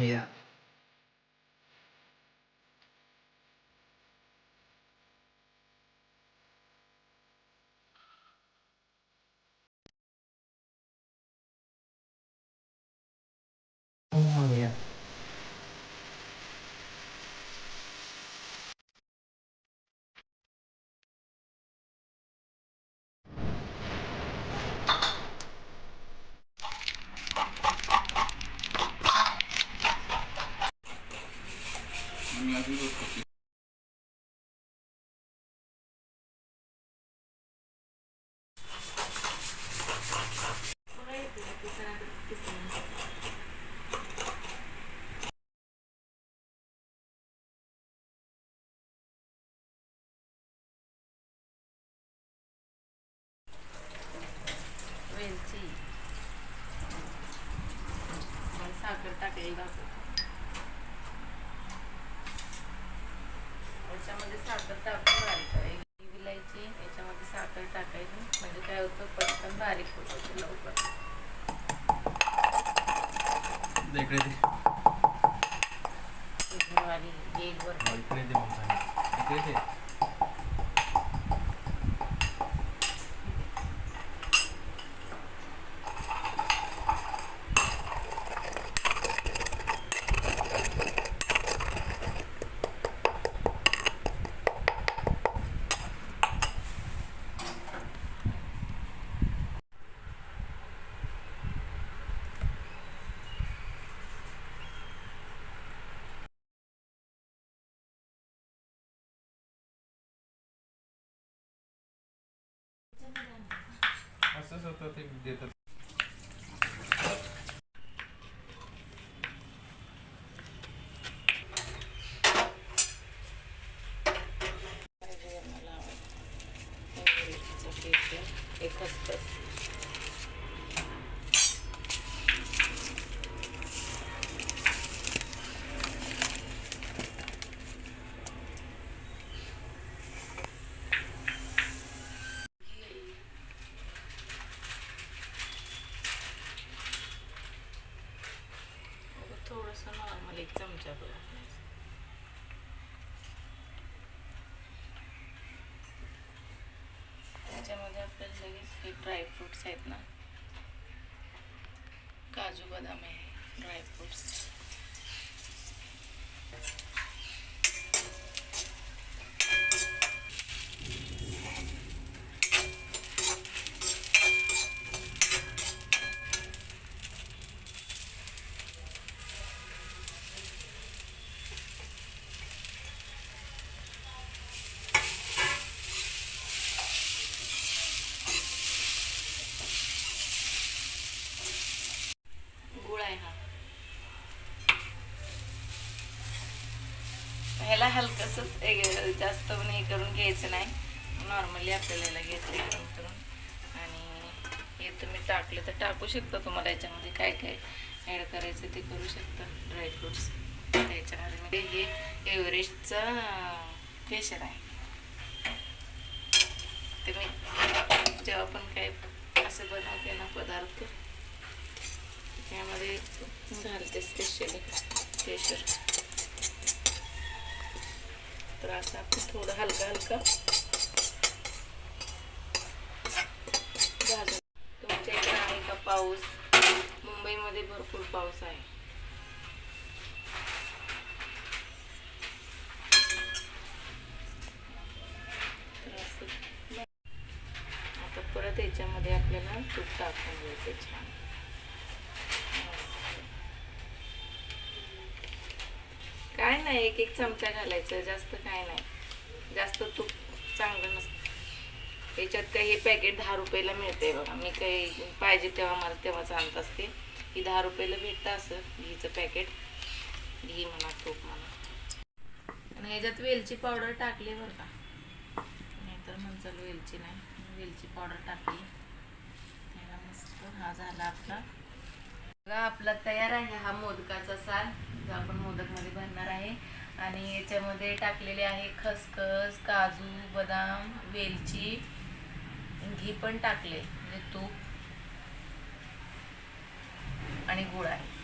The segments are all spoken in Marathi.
yeah. इकडे दे. इकडे दे. मग सांग. इकडे दे असंच होतं ते देतात खसखस थोडंसं नॉर्मल एक चमचा भर त्याच्यामध्ये आपल्याला लगेच हे ड्रायफ्रुट्स आहेत ना काजू बदाम आहे ड्रायफ्रुट्स गुळ आहे हा ह्याला हलकंसंच जास्त पण हे करून घ्यायचं नाही. नॉर्मली आपल्याला ह्याला घेतलं गरम करून. आणि हे तुम्ही टाकलं तर टाकू शकता तुम्हाला याच्यामध्ये काय काय ॲड करायचं ते करू शकता. ड्रायफ्रुट्स त्याच्यामध्ये म्हणजे हे एव्हरेस्टचं फेशर आहे. ते मी जेव्हा पण काय असं बनवते ना पदार्थ त्यामध्ये घालते स्पेशली फेशर तर असं आपण थोडं हलका हलका भाजून तुमच्या इकडे आहे का पाऊस? मुंबईमध्ये भरपूर पाऊस आहे. आता परत याच्यामध्ये आपल्याला तूप टाकून घ्यायचं छान. नाही एक एक चमचा घालायचं जास्त काय नाही. जास्त तूप चांगलं नसतं. याच्यात काही हे पॅकेट दहा रुपयाला मिळते बघा. मी काही पाहिजे तेव्हा मला तेव्हाच आणत असते. ही दहा रुपयाला भेटतं असं घीचं पॅकेट घी म्हणा तूप म्हणा. आणि ह्याच्यात वेलची पावडर टाकली बरं का. नाहीतर म्हणचाल वेलची नाही. वेलची पावडर टाकली. त्याला मस्त हा झाला आपला. बघा आपला तयार आहे हा मोदकाचा साल. जो आपण मोदकमध्ये भरणार आहे. आणि याच्यामध्ये टाकलेले आहे खसखस काजू बदाम वेलची. घी पण टाकले म्हणजे तूप. आणि गुळ आहे.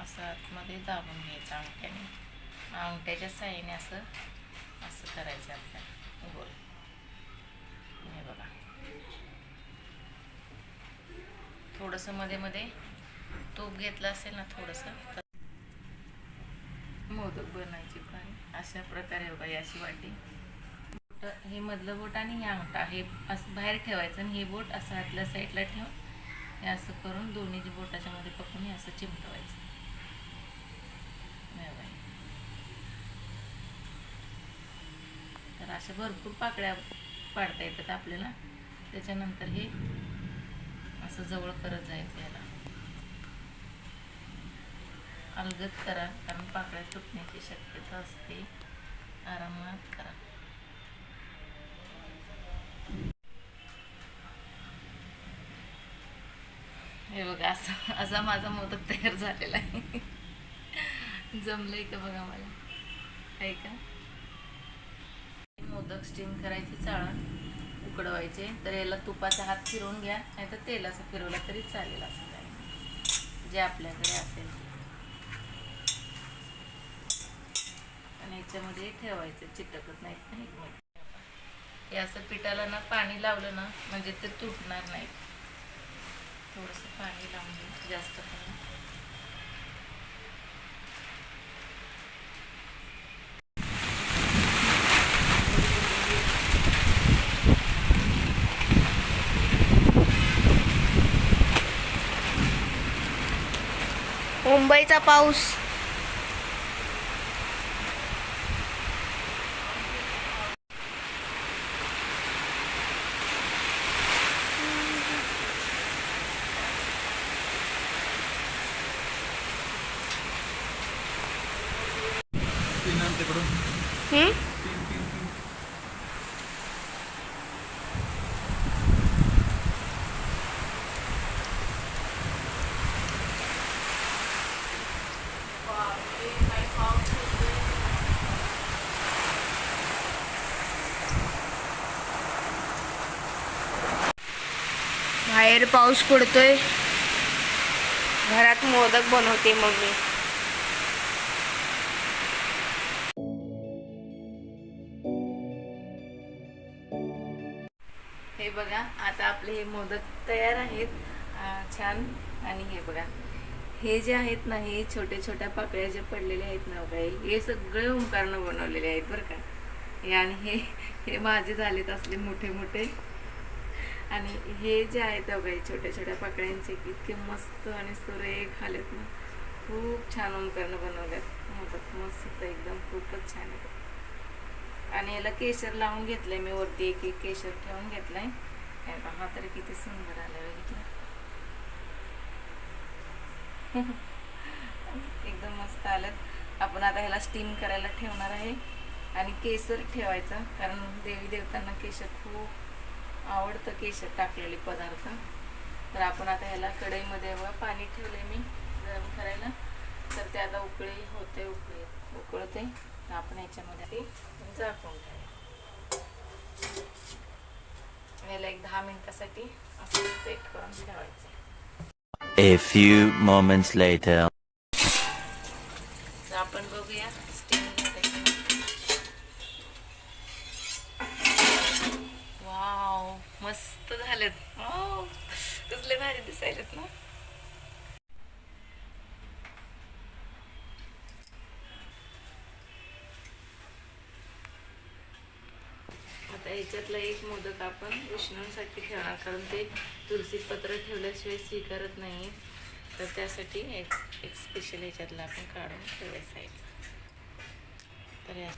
असं आतमध्ये दाबून घ्यायचं अंगठ्याने. अंगठ्याच्या साईने असं असं करायचं आपल्याला. गोल. हे बघा. थोडंसं मध्ये मध्ये तूप घेतलं असेल ना थोडंसं मोदक बनायची पण अशा प्रकारे बघा याची अशी वाटी. बोट हे मधलं बोट आणि हे अंगठा हे असं बाहेर ठेवायचं आणि हे बोट असं आतल्या साईडला ठेवून हे असं करून दोन्ही बोटाच्या मध्ये पकडून हे असं चिमटवायचं हे बघा. असं अशा भरपूर पाकळ्या पाडता येतात आपल्याला. त्याच्यानंतर हे असं जवळ करत जायचं याला. अलगद करा कारण पाकळ्या तुटण्याची शक्यता असते. आरामात करा. हे बघा असं असा माझा मोदक तयार झालेला आहे. जमलंय का बघा मला? ऐका मोदक स्टीम करायची चाळण उकडवायचे. तर याला तुपाचा हात फिरवून घ्या नाही तर तेलाचा फिरवला तरी चालेल असं काही जे आपल्याकडे असेल आणि याच्यामध्ये ठेवायचं चिटकत नाहीत नाही हे असं पिठाला ना पाणी लावलं ना म्हणजे ते तुटणार नाही. थोडंसं पाणी लावून जास्त पाणी मुंबईचा पाऊस तीन आण तिकडून बाहेर पाऊस पडतोय. घरात मोदक बनवते मम्मी. हे बघा आता आपले हे मोदक तयार आहेत. छान. आणि हे बघा हे जे आहेत ना हे छोटे छोट्या पाकळ्या जे पडलेले आहेत ना बघा हे- हे सगळे ओंकारनं बनवलेले आहेत बरं का. हे आणि हे हे माझे झालेत असले मोठे मोठे आणि हे जे आहेत ना छोट्या छोट्या पाकळ्यांचे इतके मस्त आणि सुरेख आलेत ना. खूप छान ओंकारनं बनवल्यात म्हणतात मस्त एकदम खूपच छान आहे आणि याला केशर लावून घेतलंय मी वरती एक एक केशर ठेवून घेतलंय. हे बघा, हा तरी किती सुंदर आलं बघितलं. एकदम मस्त आलं आपण आता ह्याला स्टीम करायला ठेवणार आहे. आणि केसर ठेवायचं कारण देवी देवतांना केशर खूप आवडतं केशर टाकलेले पदार्थ. तर आपण आता ह्याला कढईमध्ये बघा पाणी ठेवलंय मी गरम करायला. तर ते आता उकळी होते उकळी. उकळते. तर आपण ह्याच्यामध्ये ते झाकून ठेवूया. याला एक दहा मिनिटासाठी असं सेट करून ठेवायचं. A few moments later. आता ह्याच्यातला एक मोदक आपण विष्णूंसाठी ठेवणार कारण ते तुलसीपत्र ठेवल्याशिवाय स्वीकारत नाही तर त्यासाठी एक एक स्पेशल ह्याच्यातला आपण काढून ठेवायचं आहे. तर या